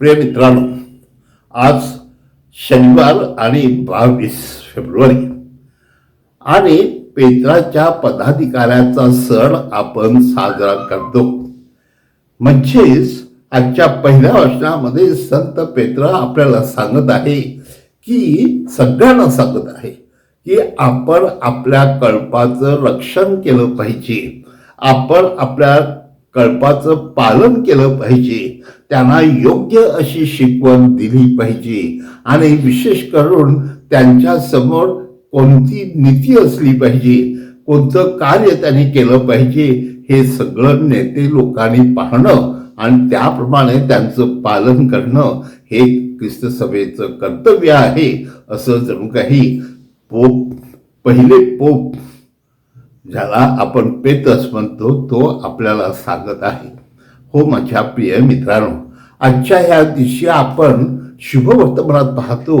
प्रिय मित्रांनो आज शनिवार आणि बावीस फेब्रुवारी. आणि पेत्राच्या पदाधिकाऱ्याचा सण आपण साजरा करतो. म्हणजेच आजच्या पहिल्या वचनामध्ये संत पेत्र आपल्याला सांगत आहे की सगळ्यांना सांगत आहे की आपण आपल्या कळपाचं रक्षण केलं पाहिजे. आपण आपल्या कळपाचं पालन केलं पाहिजे. त्यांना योग्य अशी शिकवण दिली पाहिजे. आणि विशेष करून त्यांच्यासमोर कोणती नीती असली पाहिजे कोणतं कार्य त्यांनी केलं पाहिजे हे सगळं नेते लोकांनी पाहणं आणि त्याप्रमाणे त्यांचं पालन करणं हे ख्रिस्त सभेचं कर्तव्य आहे असं जणू काही पोप पहिले पोप ज्याला आपण पेतस म्हणतो तो आपल्याला सांगत आहे. हो माझ्या प्रिय मित्रांनो आजच्या ह्या दिवशी आपण शुभ वर्तमानात पाहतो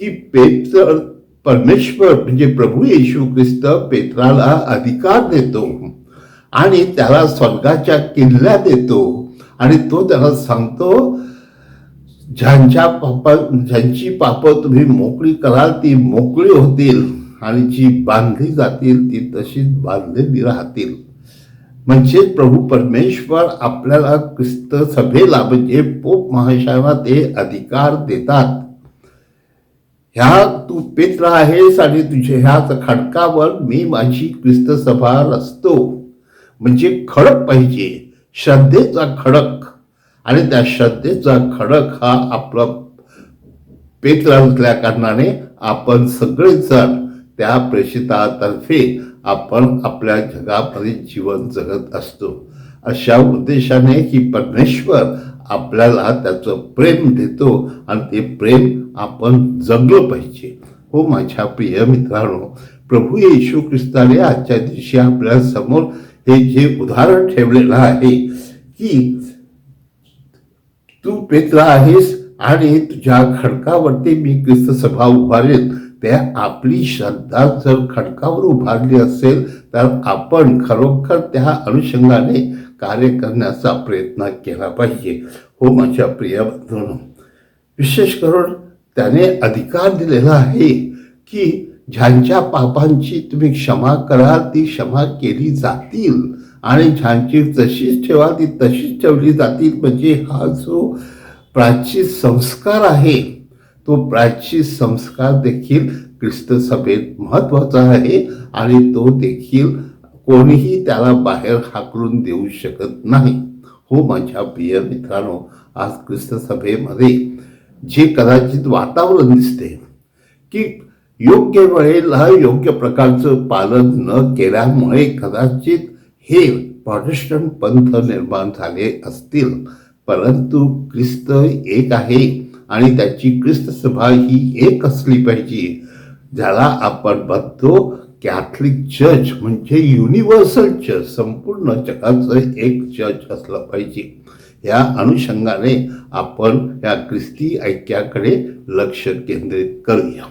की पेत्र परमेश्वर म्हणजे प्रभू येशू ख्रिस्त पेत्राला अधिकार देतो आणि त्याला स्वर्गाच्या किल्ल्या देतो आणि तो त्याला सांगतो ज्यांच्या पापा ज्यांची पापं तुम्ही मोकळी कराल ती मोकळी होतील. आणि जी बांधली जातील ती तशीच बांधलेली राहतील. म्हणजे प्रभू परमेश्वर आपल्याला ख्रिस्त सभेला म्हणजे पोप महाशयाला ते अधिकार देतात. ह्या तू पित्र आहेस आणि तुझ्या ह्याच खडकावर मी माझी ख्रिस्त सभा रचतो. म्हणजे खडक पाहिजे श्रद्धेचा खडक. आणि त्या श्रद्धेचा खडक हा आपला पेत्र असल्या कारणाने आपण सगळेजण त्या प्रेषितातर्फे आपण आपल्या जगामध्ये जीवन जगत असतो. अशा उद्देशाने की परमेश्वर आपल्याला त्याचं प्रेम देतो आणि ते प्रेम आपण जगलं पाहिजे. हो माझ्या प्रिय मित्रांनो प्रभू येशू ख्रिस्ताने आजच्या दिवशी आपल्यासमोर हे जे उदाहरण ठेवलेलं आहे की तू पेत्र आहेस आणि तुझ्या खडकावरती मी ख्रिस्त सभा उभारेल त्या आपली श्रद्धा जर खडकावर उभारली असेल तर आपण खरोखर त्या अनुषंगाने कार्य करण्याचा प्रयत्न केला पाहिजे. हो माझ्या प्रिय बंधून विशेष करून त्याने अधिकार दिलेला आहे की ज्यांच्या पापांची तुम्ही क्षमा कराल ती क्षमा केली जातील. आणि ज्यांची जशीच ठेवा ती तशीच ठेवली जातील. म्हणजे हा जो प्राचीन संस्कार आहे तो प्राचीन संस्कार देखील ख्रिस्त सभेत महत्त्वाचा आहे आणि तो देखील कोणीही त्याला बाहेर हाकलून देऊ शकत नाही. हो माझ्या प्रिय मित्रांनो आज ख्रिस्त सभेमध्ये जे कदाचित वातावरण दिसते की योग्य वेळेला योग्य प्रकारचं पालन न केल्यामुळे कदाचित हे प्रॉटेस्टंट पंथ निर्माण झाले असतील. परंतु ख्रिस्त एक आहे. आणि त्याची ख्रिस्त सभा ही एक असली पाहिजे ज्याला आपण बघतो कॅथलिक चर्च म्हणजे युनिव्हर्सल चर्च संपूर्ण जगाचं एक चर्च असलं पाहिजे. या अनुषंगाने आपण या ख्रिस्ती ऐक्याकडे लक्ष केंद्रित करूया.